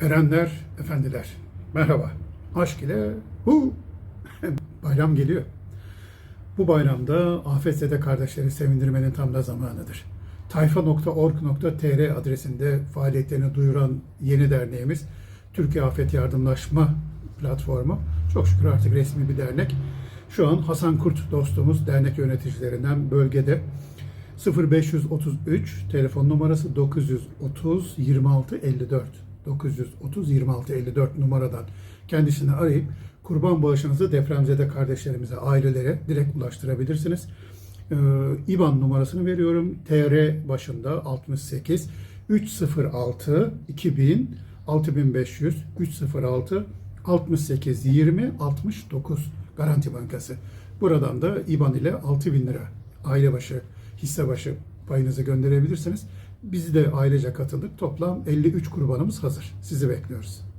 Erenler, efendiler, merhaba. Aşk ile hu bayram geliyor. Bu bayramda afetzede kardeşleri sevindirmenin tam da zamanıdır. tayfa.org.tr adresinde faaliyetlerini duyuran yeni derneğimiz Türkiye Afet Yardımlaşma Platformu. Çok şükür artık resmi bir dernek. Şu an Hasan Kurt dostumuz dernek yöneticilerinden bölgede 0533 telefon numarası 930 26 54 930 26 54 numaradan kendisini arayıp kurban bağışınızı depremzede kardeşlerimize, ailelere direkt ulaştırabilirsiniz. Ee, İBAN numarasını veriyorum. TR başında 68 306 2000 6500 306 68 20 69 Garanti Bankası. Buradan da İBAN ile 6000 lira aile başı, hisse başı payınızı gönderebilirsiniz. Biz de ailece katıldık. Toplam 53 kurbanımız hazır. Sizi bekliyoruz.